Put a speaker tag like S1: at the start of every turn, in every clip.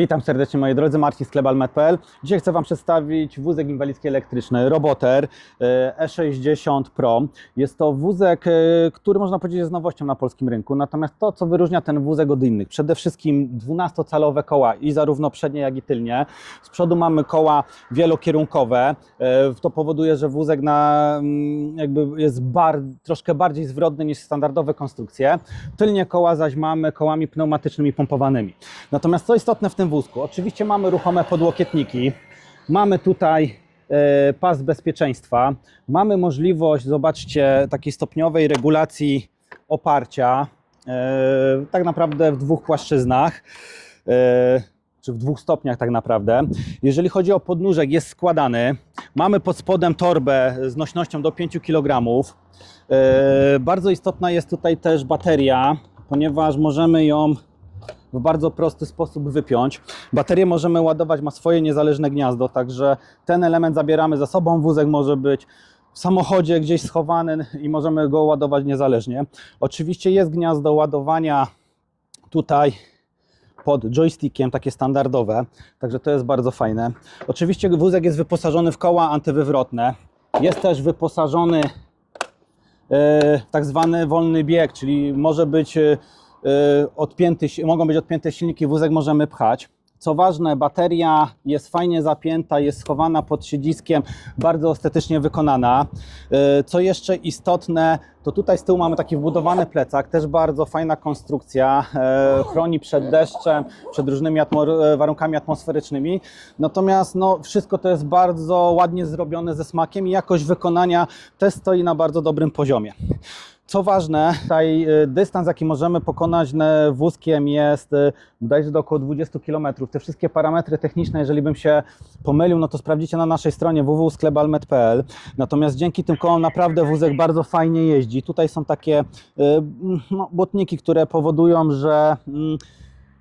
S1: Witam serdecznie moi drodzy, Marcin z klebalmet.pl. Dzisiaj chcę Wam przedstawić wózek inwalidzki elektryczny Roboter e, E60 Pro. Jest to wózek, e, który można powiedzieć jest nowością na polskim rynku. Natomiast to, co wyróżnia ten wózek od innych, przede wszystkim 12-calowe koła i zarówno przednie, jak i tylnie. Z przodu mamy koła wielokierunkowe. E, To powoduje, że wózek na, mm, jakby jest bar, troszkę bardziej zwrotny niż standardowe konstrukcje. Tylnie koła zaś mamy kołami pneumatycznymi pompowanymi. Natomiast co istotne w tym wózku, oczywiście mamy ruchome podłokietniki, mamy tutaj e, pas bezpieczeństwa, mamy możliwość, zobaczcie, takiej stopniowej regulacji oparcia, e, tak naprawdę w dwóch płaszczyznach. e, czy w dwóch stopniach tak naprawdę. Jeżeli chodzi o podnóżek, jest składany. Mamy pod spodem torbę z nośnością do 5 kg. Bardzo istotna jest tutaj też bateria, ponieważ możemy ją w bardzo prosty sposób wypiąć. Baterię możemy ładować, ma swoje niezależne gniazdo, także ten element zabieramy za sobą. Wózek może być w samochodzie gdzieś schowany i możemy go ładować niezależnie. Oczywiście jest gniazdo ładowania tutaj pod joystickiem, takie standardowe, także to jest bardzo fajne. Oczywiście wózek jest wyposażony w koła antywywrotne. Jest też wyposażony e, tak zwany wolny bieg, czyli może być e, odpięty, mogą być odpięte silniki, wózek możemy pchać. Co ważne, bateria jest fajnie zapięta, jest schowana pod siedziskiem, bardzo estetycznie wykonana. E, Co jeszcze istotne, to tutaj z tyłu mamy taki wbudowany plecak, też bardzo fajna konstrukcja, e, chroni przed deszczem, przed różnymi atmo- warunkami atmosferycznymi. Natomiast no, wszystko to jest bardzo ładnie zrobione ze smakiem i jakość wykonania też stoi na bardzo dobrym poziomie. Co ważne, tutaj y, dystans, jaki możemy pokonać n- wózkiem jest y, bodajże do około 20 km. Te wszystkie parametry techniczne, jeżeli bym się pomylił, no to sprawdzicie na naszej stronie www.sklebalmet.pl. Natomiast dzięki tym kołom naprawdę wózek bardzo fajnie jeździ. Tutaj są takie y, no, błotniki, które powodują, że mm,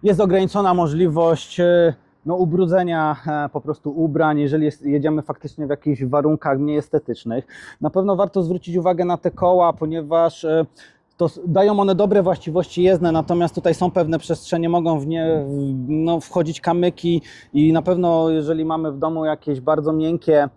S1: jest ograniczona możliwość y, no, ubrudzenia e, po prostu ubrań, jeżeli jest, jedziemy faktycznie w jakichś warunkach mniej estetycznych. Na pewno warto zwrócić uwagę na te koła, ponieważ e, to dają one dobre właściwości jezdne, natomiast tutaj są pewne przestrzenie, mogą w nie no, wchodzić kamyki i na pewno jeżeli mamy w domu jakieś bardzo miękkie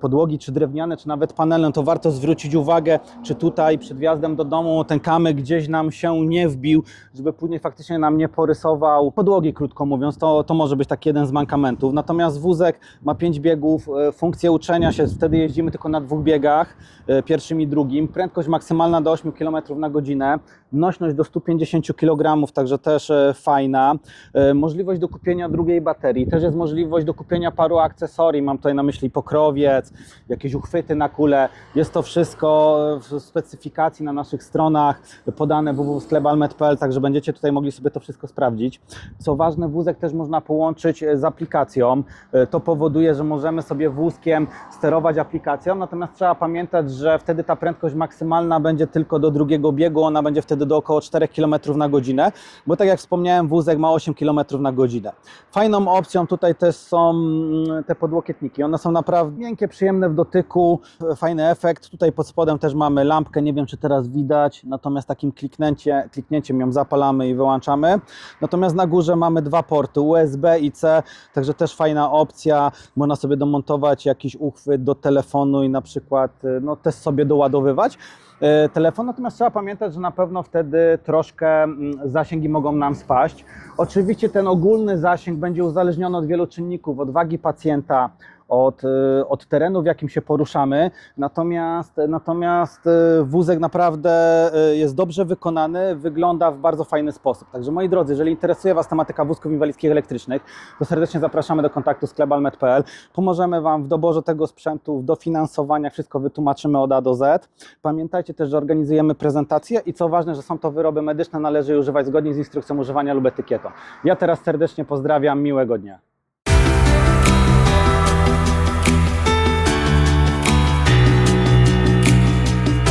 S1: podłogi, czy drewniane, czy nawet panelne, to warto zwrócić uwagę, czy tutaj przed wjazdem do domu ten kamyk gdzieś nam się nie wbił, żeby później faktycznie nam nie porysował podłogi, krótko mówiąc, to, to może być taki jeden z mankamentów. Natomiast wózek ma pięć biegów, e, funkcję uczenia się, wtedy jeździmy tylko na dwóch biegach, e, pierwszym i drugim, prędkość maksymalna do 8 km na godzinę, nośność do 150 kg, także też e, fajna. E, Możliwość do kupienia drugiej baterii, też jest możliwość do kupienia paru akcesorii, mam tutaj na myśli pokrowiec, jakieś uchwyty na kule. Jest to wszystko w specyfikacji na naszych stronach podane www.sklebalmet.pl, także będziecie tutaj mogli sobie to wszystko sprawdzić. Co ważne, wózek też można połączyć e, z aplikacją. E, To powoduje, że możemy sobie wózkiem sterować aplikacją, natomiast trzeba pamiętać, że wtedy ta prędkość maksymalna będzie tylko do drugiego biegu, ona będzie wtedy do około 4 km na godzinę, bo tak jak wspomniałem, wózek ma 8 km na godzinę. Fajną opcją tutaj też są mm, te podłokietniki. One są naprawdę miękkie, przyjemne w dotyku, fajny efekt. Tutaj pod spodem też mamy lampkę, nie wiem czy teraz widać, natomiast takim kliknięcie, kliknięciem ją zapalamy i wyłączamy. Natomiast na górze mamy dwa porty USB i C, także też fajna opcja. Można sobie domontować jakiś uchwyt do telefonu i na przykład e, no, też sobie doładowywać e, telefon, natomiast trzeba pamiętać, że na pewno wtedy troszkę mm, zasięgi mogą nam spaść. Oczywiście ten ogólny zasięg będzie uzależniony od wielu czynników, od wagi pacjenta, od, e, od terenu, w jakim się poruszamy. Natomiast, natomiast e, wózek naprawdę e, jest dobrze wykonany, wygląda w bardzo fajny sposób. Także moi drodzy, jeżeli interesuje Was tematyka wózków inwalidzkich elektrycznych, to serdecznie zapraszamy do kontaktu z klebalmet.pl. Pomożemy Wam w doborze tego sprzętu, w dofinansowaniach, wszystko wytłumaczymy od A do Z. Pamiętajcie też, że organizujemy prezentacje i co ważne, że są to wyroby medyczne, należy je używać zgodnie z instrukcją używania lub etykietą. Ja teraz serdecznie pozdrawiam, miłego dnia.